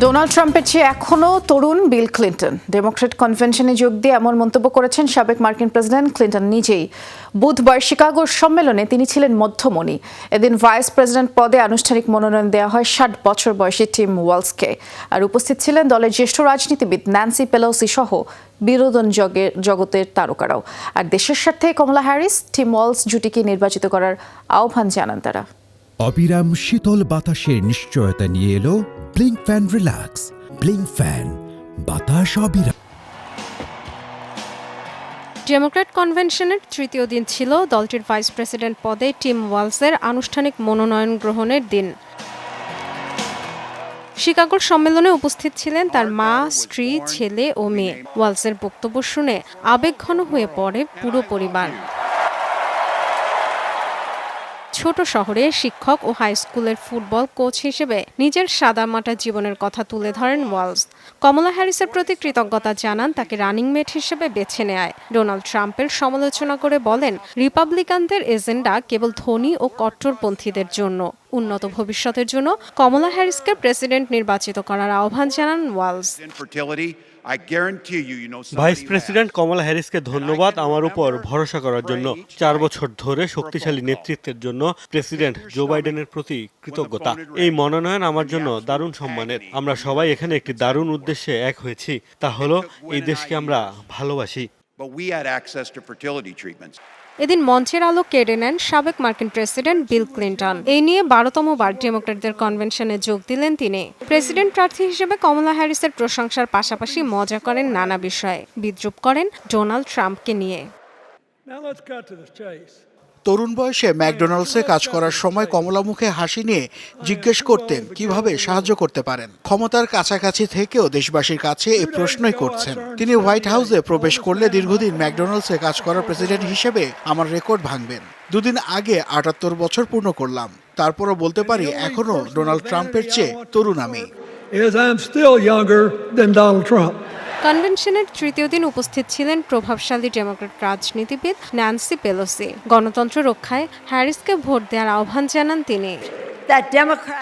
Donald ট্রাম্পের চেয়ে এখনও তরুণ বিল ক্লিন্টন। ডেমোক্রেট কনভেনশনে যোগ দিয়ে এমন মন্তব্য করেছেন সাবেক মার্কিন প্রেসিডেন্ট ক্লিন্টন নিজেই। বুধবার শিকাগোর সম্মেলনে তিনি ছিলেন মধ্যমণি। এদিন ভাইস প্রেসিডেন্ট পদে আনুষ্ঠানিক মনোনয়ন দেওয়া হয় ষাট বছর বয়সী টিম ওয়ালসকে। আর উপস্থিত ছিলেন দলের জ্যেষ্ঠ রাজনীতিবিদ ন্যান্সি পেলোসি সহ বিনোদন জগে- জগতের তারকারাও। আর দেশের স্বার্থে কমলা হ্যারিস, টিম ওয়ালস জুটিকে নির্বাচিত করার আহ্বান জানান তারা। অবিরাম শীতল বাতাসের নিশ্চয়তা নিয়ে এলো blink fan relax blink fan বাতাস অবিরাম। ডেমোক্র্যাট কনভেনশনের তৃতীয় দিন ছিল দলটির ভাইস প্রেসিডেন্ট পদে টিম ওয়ালসের আনুষ্ঠানিক মনোনয়ন গ্রহণের দিন। শিকাগোর সম্মেলনে উপস্থিত ছিলেন তার মা, স্ত্রী, ছেলে ও মেয়ে। ওয়ালসের বক্তব্য শুনে আবেগঘন হয়ে পড়ে পুরো পরিবার। ছোট শহরে শিক্ষক ও হাই স্কুলের ফুটবল কোচ হিসেবে নিজের সাদামাটা জীবনের কথা তুলে ধরেন ওয়ালস। কমলা হ্যারিসের প্রতি কৃতজ্ঞতা জানান তাকে রানিং মেট হিসেবে বেছে নেয় ডোনাল্ড ট্রাম্পের সমালোচনা করে বলেন, রিপাবলিকানদের এজেন্ডা কেবল ধনী ও কট্টরপন্থীদের জন্য। উন্নত ভবিষ্যতের জন্য কমলা হ্যারিসকে প্রেসিডেন্ট নির্বাচিত করার আহ্বান জানান ওয়ালস। ভাইস প্রেসিডেন্ট কমলা হ্যারিসকে ধন্যবাদ আমার উপর ভরসা করার জন্য। চার বছর ধরে শক্তিশালী নেতৃত্বের জন্য প্রেসিডেন্ট জো বাইডেনের প্রতি কৃতজ্ঞতা। এই মনোনয়ন আমার জন্য দারুণ সম্মানের। আমরা সবাই এখানে একটি দারুণ উদ্দেশ্যে এক হয়েছি। তা হলো এই দেশকে আমরা ভালোবাসি। But we had access to fertility treatments. এদিন মঞ্চের আলো কেড়ে নেন সাবেক মার্কিন প্রেসিডেন্ট বিল ক্লিন্টন এই নিয়ে বারোতম বার ডেমোক্রেটদের কনভেনশনে যোগ দিলেন তিনি প্রেসিডেন্ট প্রার্থী হিসেবে কমলা হ্যারিসের প্রশংসার পাশাপাশি মজা করেন নানা বিষয়ে বিদ্রুপ করেন ডোনাল্ড ট্রাম্পকে নিয়ে Now let's cut to the chase. তরুণ বয়সে ম্যাকডোনাল্ডসে কাজ করার সময় কমলা মুখে হাসি নিয়ে জিজ্ঞেস করতেন, কীভাবে সাহায্য করতে পারেন? ক্ষমতার কাছাকাছি থেকেও দেশবাসীর কাছে এই প্রশ্নই করছেন। তিনি হোয়াইট হাউসে প্রবেশ করলে দীর্ঘদিন ম্যাকডোনাল্ডসে কাজ করার প্রেসিডেন্ট হিসেবে আমার রেকর্ড ভাঙবেন। দুদিন আগে আটাত্তর বছর পূর্ণ করলাম। তারপরও বলতে পারি এখনও ডোনাল্ড ট্রাম্পের চেয়ে তরুণ আমি। Is I'm still younger than Donald Trump. কনভেনশনের তৃতীয় দিন উপস্থিত ছিলেন প্রভাবশালী ডেমোক্রেট রাজনীতিবিদ ন্যান্সি পেলোসি। গণতন্ত্র রক্ষায় হ্যারিসকে ভোট দেওয়ার আহ্বান জানান তিনি।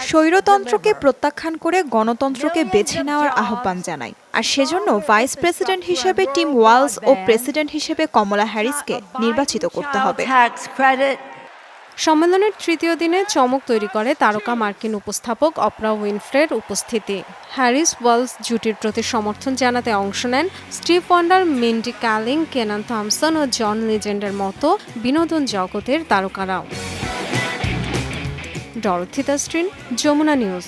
স্বৈরতন্ত্রকে প্রত্যাখ্যান করে গণতন্ত্রকে বেছে নেওয়ার আহ্বান জানাই আর সেজন্য ভাইস প্রেসিডেন্ট হিসেবে টিম ওয়ালস ও প্রেসিডেন্ট হিসেবে কমলা হ্যারিসকে নির্বাচিত করতে হবে। সম্মেলনের তৃতীয় দিনে চমক তৈরি করে তারকা মার্কিন উপস্থাপক অপরা উইনফ্রের উপস্থিতি। হ্যারিস ওয়ালস জুটির প্রতি সমর্থন জানাতে অংশ নেন Stevie Wonder, Mindy Kaling Kenan Thompson ও জন লিজেন্ডের মতো বিনোদন জগতের তারকারাও। ডরথিতা স্ট্রিন যমুনা নিউজ।